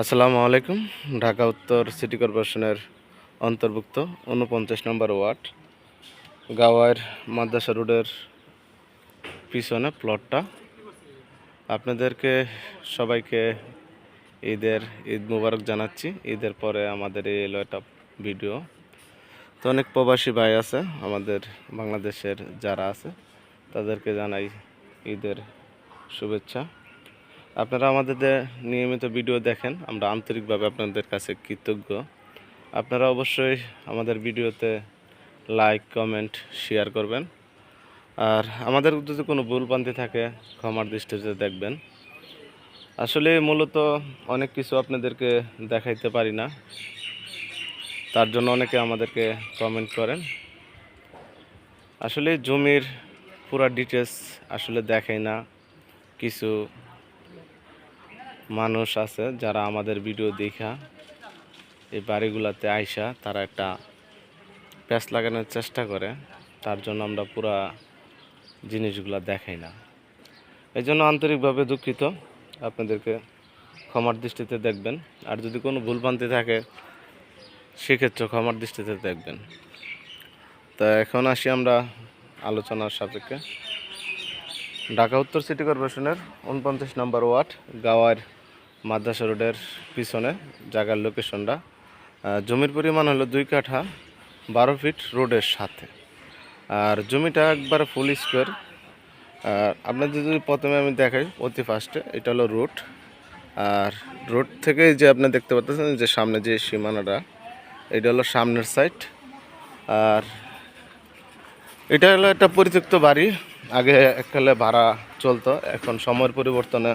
আসসালামু আলাইকুম, ঢাকা উত্তর সিটি কর্পোরেশনের অন্তর্ভুক্ত উনপঞ্চাশ নম্বর ওয়ার্ড গাওয়ার মাদ্রাসা রোডের পিছনে প্লটটা। আপনাদেরকে সবাইকে ঈদের ঈদ মুবারক জানাচ্ছি। ঈদের পরে আমাদের এই একটা ভিডিও। তো অনেক প্রবাসী ভাই আছে, আমাদের বাংলাদেশের যারা আছে, তাদেরকে জানাই ঈদের শুভেচ্ছা। আপনারা আমাদের নিয়মিত ভিডিও দেখেন, আমরা আন্তরিকভাবে আপনাদের কাছে কৃতজ্ঞ। আপনারা অবশ্যই আমাদের ভিডিওতে লাইক কমেন্ট শেয়ার করবেন। আর আমাদের যদি কোনো ভুল পান্তি থাকে, ক্ষমার দৃষ্টিতে দেখবেন। আসলে মূলত অনেক কিছু আপনাদেরকে দেখাইতে পারি না। তার জন্য অনেকে আমাদেরকে কমেন্ট করেন। আসলে জমির পুরা ডিটেলস আসলে দেখাই না। কিছু মানুষ আছে যারা আমাদের ভিডিও দেখা, এই বাড়িগুলোতে আইসা তারা একটা প্যাচ লাগানোর চেষ্টা করে, তার জন্য আমরা পুরা জিনিসগুলো দেখাই না। এই জন্য আন্তরিকভাবে দুঃখিত, আপনাদেরকে ক্ষমার দৃষ্টিতে দেখবেন। আর যদি কোনো ভুলভ্রান্তি থাকে সেক্ষেত্রে ক্ষমার দৃষ্টিতে দেখবেন। তা এখন আসি আমরা আলোচনার সাপেক্ষে। ঢাকা উত্তর সিটি কর্পোরেশনের উনপঞ্চাশ নম্বর ওয়ার্ড, গাওয়ার মাদ্রাসা রোডের পিছনে জায়গার লোকেশনটা। জমির পরিমাণ হলো দুই কাঠা, বারো ফিট রোডের সাথে। আর জমিটা একবার ফুল স্কোয়ার আর আপনাদের যদি প্রথমে আমি দেখাই অতি ফার্স্টে এটা হলো রোড আর রোড থেকে যে আপনি দেখতে পাচ্ছেন যে সামনে যে সীমানাটা, এটা হলো সামনের সাইড আর এটা হলো একটা পরিত্যক্ত বাড়ি। আগে এককালে ভাড়া চলতো, এখন সময়ের পরিবর্তনে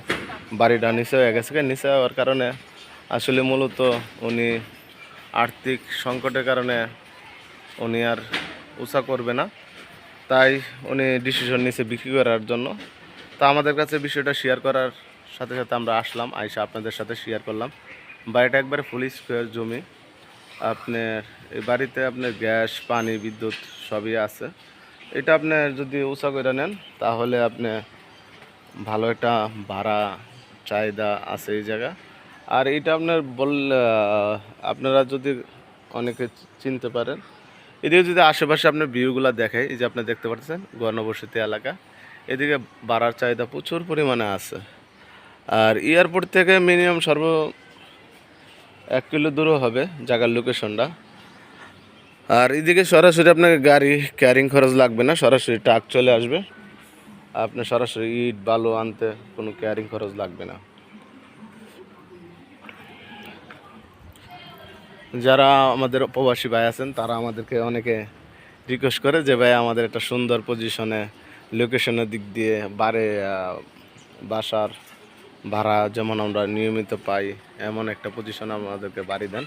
বাড়িটা নিচে হয়ে গেছে। নিচে হওয়ার কারণে আসলে মূলত উনি আর্থিক সংকটের কারণে উনি আর উষা করবে না। তাই উনি ডিসিশন নিচে বিক্রি করার জন্য। তা আমাদের কাছে বিষয়টা শেয়ার করার সাথে সাথে আমরা আসলাম, আইসা আপনাদের সাথে শেয়ার করলাম। বাড়িটা একবারে ফুল স্কোয়ার জমি। আপনার এই বাড়িতে আপনার গ্যাস, পানি, বিদ্যুৎ সবই আছে। এটা আপনি যদি উষা করে নেন, তাহলে আপনি ভালো একটা ভাড়া, চাহিদা আছে এই জায়গা। আর এটা আপনার বল আপনারা যদি অনেকে চিনতে পারেন, এদিকে যদি আশেপাশে আপনার ভিউগুলো দেখায় এই যে আপনি দেখতে পাচ্ছেন গণবসতি এলাকা, এদিকে বাড়ার চাহিদা প্রচুর পরিমাণে আছে। আর এয়ারপোর্ট থেকে মিনিমাম সর্ব এক কিলো দূরও হবে জায়গার লোকেশনটা আর এদিকে সরাসরি আপনাকে গাড়ি ক্যারিং খরচ লাগবে না, সরাসরি ট্রাক চলে আসবে। আপনি সরাসরি ইট, বালু আনতে কোনো ক্যারিং খরচ লাগবে না। যারা আমাদের প্রবাসী ভাই আছেন, তারা আমাদেরকে অনেকে রিকোয়েস্ট করে যে, ভাই, আমাদের একটা সুন্দর পজিশনে লোকেশনের দিক দিয়ে বারে বাসার ভাড়া যেমন আমরা নিয়মিত পাই, এমন একটা পজিশনে আমাদেরকে বাড়ি দেন।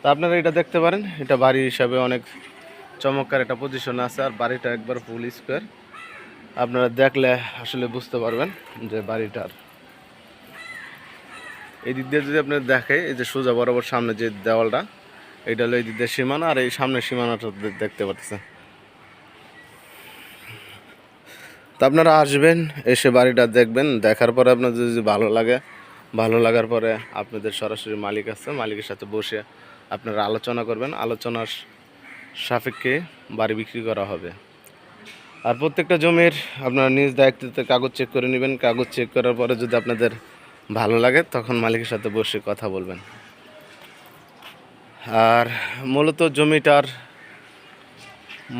তা আপনারা এটা দেখতে পারেন, এটা বাড়ি হিসাবে অনেক চমৎকার একটা পজিশন আছে, আর বাড়িটা একবার ফুল স্কোয়ার আপনারা দেখলে আসলে বুঝতে পারবেন যে বাড়িটার এই দিক দিয়ে যদি আপনার দেখে এই যে সোজা বরাবর সামনে যে দেওয়ালটা, এটা হলো এই দিক দিয়ে সীমানা, আর এই সামনের সীমানাটা দেখতে পাচ্ছেন তা আপনারা আসবেন, এসে বাড়িটা দেখবেন, দেখার পরে আপনাদের যদি ভালো লাগে, ভালো লাগার পরে আপনাদের সরাসরি মালিক আছে, মালিকের সাথে বসে আপনারা আলোচনা করবেন। আলোচনার সাপেক্ষে বাড়ি বিক্রি করা হবে। আর প্রত্যেকটা জমির আপনারা নিজ দায়িত্বতে কাগজ চেক করে নেবেন। কাগজ চেক করার পরে যদি আপনাদের ভালো লাগে, তখন মালিকের সাথে বসে কথা বলবেন। আর মূলত জমিটার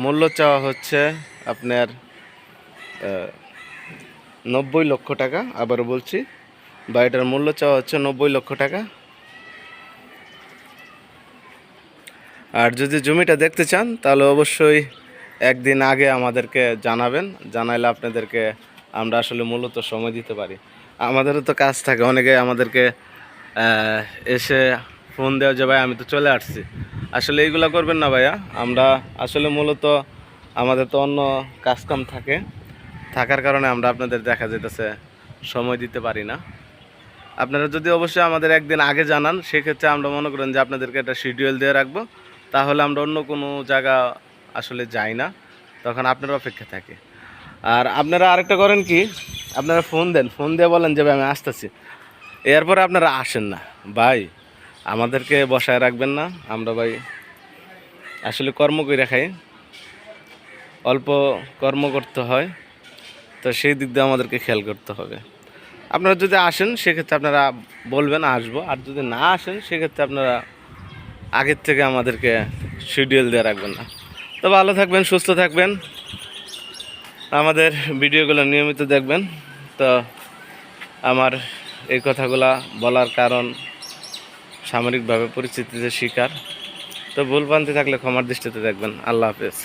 মূল্য চাওয়া হচ্ছে আপনার নব্বই লক্ষ টাকা। আবার বলছি, বাড়িটার মূল্য চাওয়া হচ্ছে নব্বই লক্ষ টাকা। আর যদি জমিটা দেখতে চান, তাহলে অবশ্যই একদিন আগে আমাদেরকে জানাবেন। জানাইলে আপনাদেরকে আমরা আসলে মূলত সময় দিতে পারি। আমাদেরও তো কাজ থাকে, অনেকে আমাদেরকে এসে ফোন দেওয়া যে, ভাই, আমি তো চলে আসছি। আসলে এইগুলো করবেন না ভাইয়া। আমরা আসলে মূলত আমাদের তো অন্য কাজকাম থাকে। থাকার কারণে আমরা আপনাদের দেখা যেতেছে সময় দিতে পারি না। আপনারা যদি অবশ্যই আমাদের একদিন আগে জানান, সেক্ষেত্রে আমরা মনে করেন যে আপনাদেরকে একটা শিডিউল দিয়ে রাখব। তাহলে আমরা অন্য কোনো জায়গা আসলে যাই না। তখন আপনারা অপেক্ষা থাকে। আর আপনারা আরেকটা করেন কি, আপনারা ফোন দেন। ফোন দিয়ে বলেন যে আমি আসতেছি। এরপরে আপনারা আসেন না। ভাই, আমাদেরকে বসায় রাখবেন না। আমরা, ভাই, আসলে কর্ম করে খাই। অল্প কর্ম করতে হয়। তো সেই দিক দিয়ে আমাদেরকে খেয়াল করতে হবে। আপনারা যদি আসেন, সেক্ষেত্রে আপনারা বলবেন, আসব। আর যদি না আসেন, সেক্ষেত্রে আপনারা আগের থেকে আমাদেরকে শিডিউল দেওয়া রাখবেন না। তো ভালো থাকবেন, সুস্থ থাকবেন। আমাদের ভিডিওগুলো নিয়মিত দেখবেন। তো আমার এই কথাগুলো বলার কারণ সামরিকভাবে পরিস্থিতিতে শিকার। তো ভুলভ্রান্তি থাকলে ক্ষমার দৃষ্টিতে দেখবেন। আল্লাহ হাফেজ।